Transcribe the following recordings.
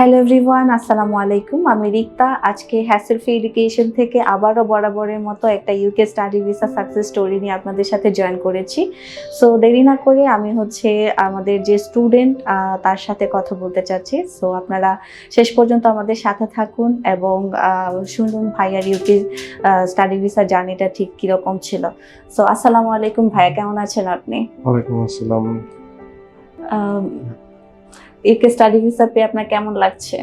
Hello everyone আসসালামু আলাইকুম। আমি রিক্তা। আজকে হ্যাসেল ফ্রি এডুকেশন থেকে আবারও বরাবরের মতো একটা UK study visa success story নিয়ে আপনাদের সাথে জয়েন করেছি। সো দেরি না করে আমি হচ্ছে আমাদের যে স্টুডেন্ট তার সাথে কথা বলতে চাচ্ছি। সো আপনারা শেষ পর্যন্ত আমাদের সাথে থাকুন এবং শুনুন ভাইয়ার ইউকে স্টাডি ভিসা জার্নিটা ঠিক কীরকম ছিল। সো আসসালামু আলাইকুম ভাইয়া কেমন আছেন আপনি? ওয়ালাইকুম আসসালাম। ইউকে স্টাডি ভিসা পেয়ে আপনার কেমন লাগছে?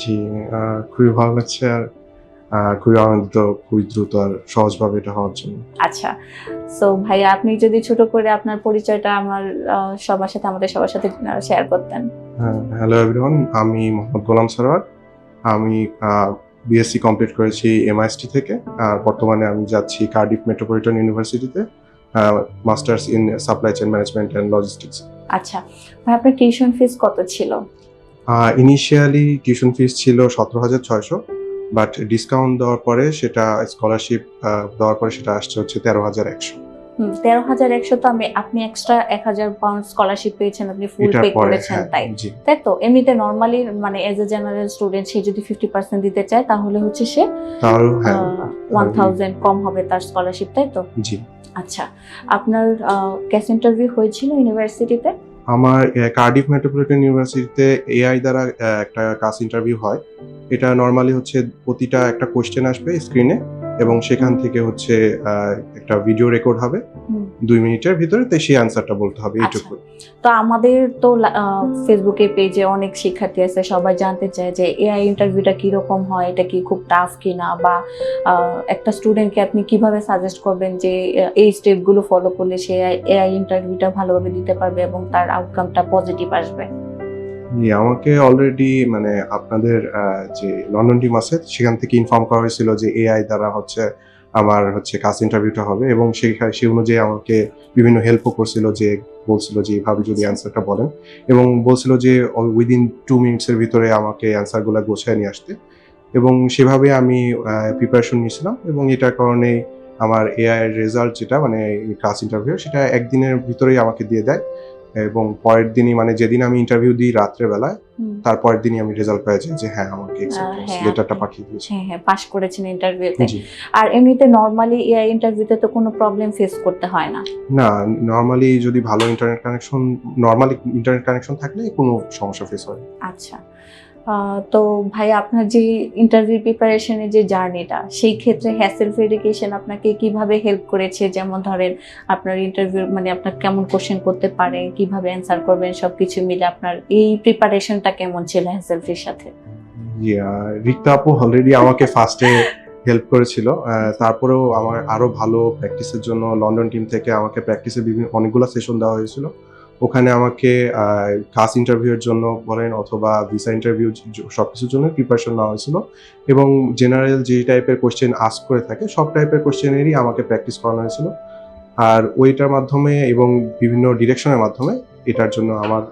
জি খুবই ভালো লাগছে আর খুবই আনন্দিত খুবই দ্রুত আর সহজভাবে এটা হওয়ার জন্য। আচ্ছা সো ভাইয়া আপনি যদি ছোট করে আপনার পরিচয়টা আমার সবার সাথে আমাদের সবার সাথে শেয়ার করতেন। হ্যালো এভরিওয়ান আমি মোহাম্মদ গোলাম সরোয়ার আমি বিএসসি কমপ্লিট করেছি এমআইএসটি থেকে আর বর্তমানে আমি যাচ্ছি কার্ডিফ মেট্রোপলিটন ইউনিভার্সিটিতে masters in supply chain management and logistics আচ্ছা ভাই, আপনার টিউশন ফিস কত ছিল? ইনিশিয়ালি টিউশন ফিস ছিল সতেরো হাজার ছয়শো বাট ডিসকাউন্ট দেওয়ার পরে সেটা স্কলারশিপ দেওয়ার পরে সেটা আসছে হচ্ছে তেরো হাজার একশো। তেরো হাজার একশো তো আমি আপনি এক্সট্রা এক হাজার পাউন্ড স্কলারশিপ পেয়েছেন আপনি ফুল পে করেছেন হ্যাঁ তাই? তাই তো? এমনিতে নর্মালি মানে এজ এ জেনারেল স্টুডেন্ট সে যদি ফিফটি পার্সেন্ট দিতে চায় তাহলে হচ্ছে সে হ্যাঁ। ওয়ান থাউজেন্ড কম হবে তার স্কলারশিপ তাই তো? জি। আচ্ছা আপনার ক্যাশ ইন্টারভিউ হয়েছিল ইউনিভার্সিটিতে আমার কার্ডিফ মেট্রোপলিটন ইউনিভার্সিটিতে এআই দ্বারা একটা কাজ ইন্টারভিউ হয়। এটা নর্মালি হচ্ছে প্রতিটা একটা কোশ্চেন আসবে স্ক্রিনে এবং সেখান থেকে হচ্ছে একটা ভিডিও রেকর্ড হবে। দুই মিনিটের ভিতরে তাই সেই আনসারটা বলতে হবে আচ্ছা। এইটুকু তো আমাদের তো ফেসবুকে পেজে অনেক শিক্ষার্থী আছে সবাই জানতে চায় যে এআই ইন্টারভিউটা কীরকম হয় এটা কি খুব টাফ কিনা? বা একটা স্টুডেন্টকে আপনি কীভাবে সাজেস্ট করবেন যে এই স্টেপগুলো ফলো করলে সে এআই ইন্টারভিউটা ভালোভাবে দিতে পারবে এবং তার আউটকামটা পজিটিভ আসবে? আমাকে অলরেডি মানে আপনাদের যে লন্ডন টিম আছে, সেখান থেকে ইনফর্ম করা হয়েছিল যে এআই দ্বারা হচ্ছে আমার হচ্ছে কাজ ইন্টারভিউটা হবে এবং সেই সেই অনুযায়ী আমাকে বিভিন্ন হেল্পও করছিল যে বলছিল যে এইভাবে যদি অ্যান্সারটা বলেন এবং বলছিল যে উইদিন টু মিনিটসের ভিতরে আমাকে অ্যান্সারগুলো গোছায় নিয়ে আসতে এবং সেভাবে আমি প্রিপারেশন নিয়েছিলাম এবং এটার কারণে আমার এআই রেজাল্ট যেটা মানে ক্লাস ইন্টারভিউ সেটা একদিনের ভিতরেই আমাকে দিয়ে দেয়। এবং পরের দিনই মানে যেদিন আমি ইন্টারভিউ দিই রাত্রেবেলায়। তারপরের দিনই আমি রেজাল্ট পেয়ে যাই যে হ্যাঁ আমাকে হ্যাঁ, লেটারটা পাঠিয়ে দিয়েছে। হ্যাঁ হ্যাঁ পাস করেছেন ইন্টারভিউতে আর এমনিতে নরমালি এআই ইন্টারভিউতে তো কোনো প্রবলেম ফেস করতে হয় না। না নরমালি যদি ভালো internet connection normally internet connection থাকলে কোনো সমস্যা ফেস হয় আচ্ছা। তো ভাই, আপনার যে ইন্টারভিউ প্রিপারেশনের যে জার্নিটা সেই ক্ষেত্রে হ্যাসেল এডুকেশন আপনাকে কীভাবে হেল্প করেছে? যেমন ধরেন, আপনার ইন্টারভিউ মানে আপনার কেমন কোশ্চেন করতে পারে, কীভাবে অ্যান্সার করবেন সব কিছু মিলে আপনার এই প্রিপারেশনটা কেমন ছিল হ্যাসেল ফির সাথে? রিক্তা আপু অলরেডি আমাকে ফার্স্টে হেল্প করেছিল। তারপরেও আমার আরও ভালো প্র্যাকটিসের জন্য লন্ডন টিম থেকে আমাকে প্র্যাকটিসের বিভিন্ন, অনেকগুলো সেশন দেওয়া হয়েছিল। ওখানে আমাকে কাস ইন্টারভিউর জন্য বলেন অথবা ভিসা ইন্টারভিউ সব কিছুর জন্য প্রিপারেশন নেওয়া হয়েছিল। এবং জেনারেল যে টাইপের কোশ্চেন আস্ক করে থাকে সব টাইপের কোশ্চেনেরই আমাকে প্র্যাকটিস করানো হয়েছিল। আর ওইটার মাধ্যমে এবং বিভিন্ন ডিরেকশনের মাধ্যমে এটার জন্য আমার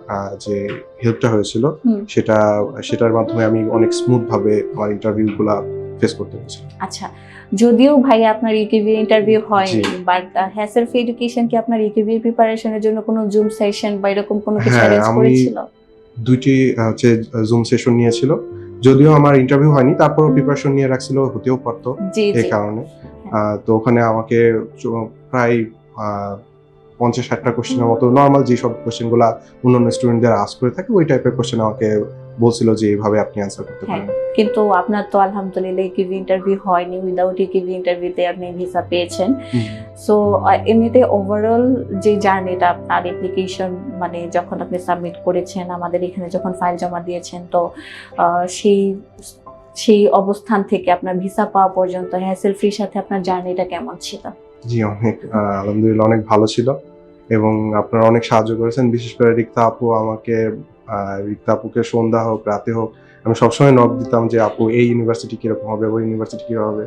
যে হেল্পটা হয়েছিল সেটা সেটার মাধ্যমে আমি অনেক স্মুথভাবে আমার ইন্টারভিউগুলা ফেস করতে পেরেছি আচ্ছা যদিও ভাই আপনার ইউটিভি ইন্টারভিউ হয়নি জি। বাট হ্যাসেল ফি এডুকেশন কি আপনার ইউটিভি প্রিপারেশনের জন্য কোনো জুম সেশন বা এরকম কোনো কিছু হ্যাঁ, অ্যারেঞ্জ করেছিল? দুইটি হচ্ছে জুম সেশন নিয়েছিল। যদিও আমার ইন্টারভিউ হয়নি তারপরও প্রিপারেশন নিয়ে রাখছিল হতেও পারতো এই কারণে। আহ, তো ওখানে আমাকে প্রায় পঞ্চাশ ষাটটা কোশ্চেনের মতো নর্মাল যেসব কোশ্চেনগুলা অন্যান্য স্টুডেন্টদের আস করে থাকে ওই টাইপের কোশ্চেন আমাকে বলছিল যে এইভাবে আপনি অ্যান্সার করতে হ্যাঁ পারেন। কিন্তু আপনার তো আলহামদুলিল্লাহ ইকিভি ইন্টারভিউ হয়নি উইদাউট কিভি ইন্টারভিউতে আপনি ভিসা পেয়েছেন। সো এমনিতে ওভারঅল যে জার্নিটা আপনার অ্যাপ্লিকেশন মানে যখন আপনি সাবমিট করেছেন আমাদের এখানে যখন ফাইল জমা দিয়েছেন তো সেই সেই অবস্থান থেকে আপনার ভিসা পাওয়া পর্যন্ত হ্যাসেল ফ্রির সাথে আপনার জার্নিটা কেমন ছিল? জি অনেক আলহামদুলিল্লাহ অনেক ভালো ছিল। এবং আপনারা অনেক সাহায্য করেছেন। বিশেষ করে রিক্তা আপু আমাকে রিক্তা আপুকে সন্ধ্যা হোক রাতে হোক আমি সবসময় নক দিতাম যে আপু এই ইউনিভার্সিটি কীরকম হবে? ওই ইউনিভার্সিটি কীরকম হবে?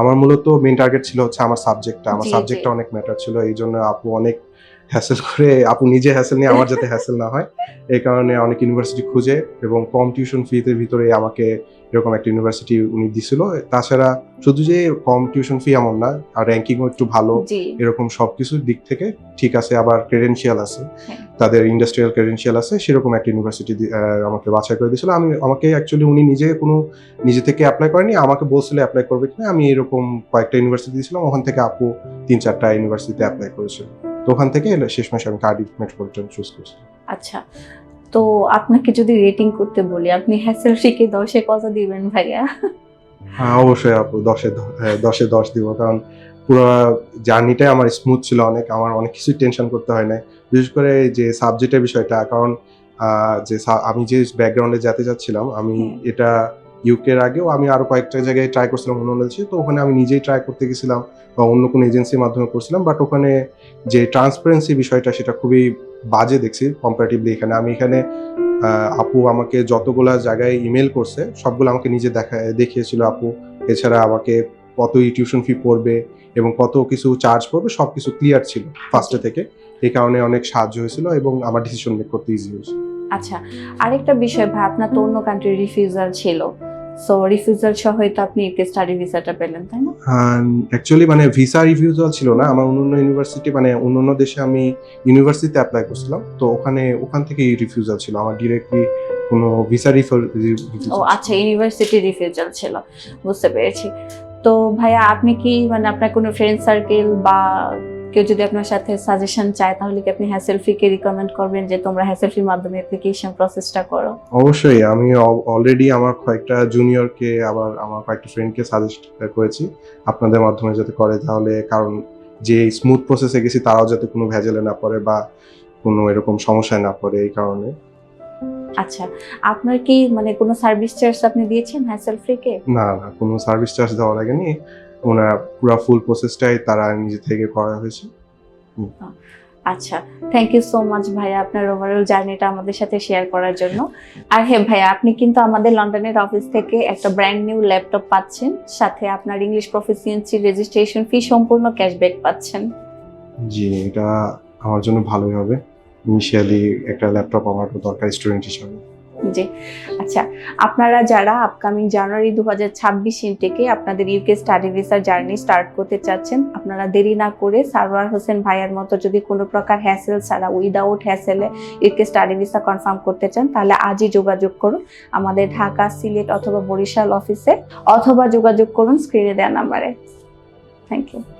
আমার মূলত মেইন টার্গেট ছিল হচ্ছে আমার সাবজেক্টটা আমার। সাবজেক্টটা অনেক ম্যাটার ছিল। এই জন্য আপু অনেক হ্যাসেল করে আপু নিজে হ্যাসেল নিয়ে আমার যাতে হ্যাসেল না হয়। এই কারণে অনেক ইউনিভার্সিটি খুঁজে এবং কম টিউশন ফিতে ভিতরে আমাকে এরকম একটা ইউনিভার্সিটি উনি দিছিল। তাছাড়া শুধু যে কম টিউশন ফি এমন না আর র্যাঙ্কিংও একটু ভালো এরকম সবকিছুর দিক থেকে ঠিক আছে আবার ক্রেডেন্সিয়াল আছে। হ্যাঁ। তাদের ইন্ডাস্ট্রিয়াল ক্রেডেন্সিয়াল আছে সেরকম একটা ইউনিভার্সিটি আমাকে বাছাই করে দিয়েছিল। আমি আমাকে অ্যাকচুয়ালি উনি নিজে কোনো নিজে থেকে অ্যাপ্লাই করেনি আমাকে বলছিল অ্যাপ্লাই করবে কিনা আমি এরকম কয়েকটা ইউনিভার্সিটি দিয়েছিলাম ওখান থেকে আপু তিন চারটা ইউনিভার্সিটিতে অ্যাপ্লাই করেছিল। তো ওখান থেকে শেষ মাসে আমি কার্ডিফ মেট্রোপলিটন চুজ করছি। আচ্ছা তো আপনাকে যদি রেটিং করতে বলি আপনি হ্যাসেল শিখে দশে কত দিবেন ভাইয়া? হ্যাঁ অবশ্যই আপু দশে হ্যাঁ, দশে দশ দিব কারণ পুরো জার্নিটাই আমার স্মুথ ছিল অনেক আমার অনেক কিছু টেনশন করতে হয় না বিশেষ করে যে সাবজেক্টের বিষয়টা কারণ যে আমি যে ব্যাকগ্রাউন্ডে যেতে যাচ্ছিলাম আমি এটা ইউকের আগেও আমি আরও কয়েকটা জায়গায় ট্রাই করছিলাম অন্য তো ওখানে আমি নিজেই ট্রাই করতে গেছিলাম বা অন্য কোনো এজেন্সির মাধ্যমে করছিলাম বাট ওখানে যে ট্রান্সপারেন্সি বিষয়টা সেটা খুবই বাজে দেখছি কম্পারেটিভলি এখানে। আমি এখানে আপু আমাকে যতগুলা জায়গায় ইমেল করছে, সবগুলো আমাকে নিজে দেখা, দেখিয়েছিল আপু। এছাড়া আমাকে কত টিউশন ফি পড়বে এবং কত কিছু চার্জ পড়বে সব কিছু ক্লিয়ার ছিল ফার্স্টে থেকে। এই কারণে অনেক সাহায্য হয়েছিল এবং আমার ডিসিশন মেক করতে ইজি হয়েছে। আচ্ছা আরেকটা বিষয় ভাই আপনার তো অন্য কান্ট্রির রিফিউজাল ছিল। সো রিফিউজাল সহ তো আপনি ইউকে স্টাডি ভিসাটা পেলেন তাই না? অ্যাকচুয়ালি মানে ভিসা রিভিউজাল ছিল না আমার অন্য ইউনিভার্সিটি মানে অন্য দেশে আমি ইউনিভার্সিটিতে অ্যাপ্লাই করছিলাম তো ওখানে ওখান থেকে রিফিউজাল ছিল আমার ডিরেক্টলি কোনো ভিসা রিফিউজাল ও আচ্ছা ইউনিভার্সিটি রিফিউজাল ছিল বুঝতে পেরেছি। তো ভাইয়া আপনি কি মানে আপনার কোনো ফ্রেন্ড সার্কেল বা কেউ যদি আপনার সাথে সাজেশন চায় তাহলে কি আপনি হ্যাসেল ফ্রিকে রিকমেন্ড করবেন যে তোমরা হ্যাসেল ফ্রির মাধ্যমে অ্যাপ্লিকেশন প্রসেসটা করো? অবশ্যই আমি অলরেডি আমার কয়েকটা জুনিয়রকে আবার আমার কয়েকটা ফ্রেন্ডকে সাজেস্ট করেছি আপনাদের মাধ্যমে যাতে করে তাহলে কারণ যে স্মুথ প্রসেসে গেছি তারাও যাতে কোনো ভেজালে না পড়ে বা কোনো এরকম সমস্যায় না পড়ে এই কারণে। আচ্ছা আপনার কি মানে কোনো সার্ভিস চার্জ আপনি দিয়েছেন হ্যাসেল ফ্রিকে না না কোনো সার্ভিস চার্জ দেওয়া লাগেনি। ওনারা পুরো ফুল প্রসেসটাই তারা নিজে থেকে করা হয়েছে। আচ্ছা থ্যাংক ইউ সো মাচ ভাইয়া আপনার ওভারঅল জার্নিটা আমাদের সাথে শেয়ার করার জন্য। আর হ্যাঁ ভাইয়া আপনি কিন্তু আমাদের লন্ডনের অফিস থেকে একটা ব্র্যান্ড নিউ ল্যাপটপ পাচ্ছেন সাথে আপনার ইংলিশ প্রফিসিয়েন্সি রেজিস্ট্রেশন ফি সম্পূর্ণ ক্যাশব্যাক পাচ্ছেন। জি এটা আমার জন্য ভালোই হবে। ইনিশিয়ালি একটা ল্যাপটপ আমার দরকার স্টুডেন্ট হিসাবে। জি আচ্ছা আপনারা যারা আপকামিং জানুয়ারি দু হাজার ছাব্বিশ ইনটেকে আপনাদের ইউকে স্টাডি ভিসার জার্নি স্টার্ট করতে চাচ্ছেন, আপনারা দেরি না করে সারওয়ার হোসেন ভাইয়ার মতো যদি কোনো প্রকার হ্যাসেল ছাড়া উইদাউট হ্যাসেলে ইউকে স্টাডি ভিসা কনফার্ম করতে চান, তাহলে আজই যোগাযোগ করুন আমাদের ঢাকা সিলেট অথবা বরিশাল অফিসে অথবা যোগাযোগ করুন স্ক্রিনে দেওয়া নাম্বারে থ্যাংক ইউ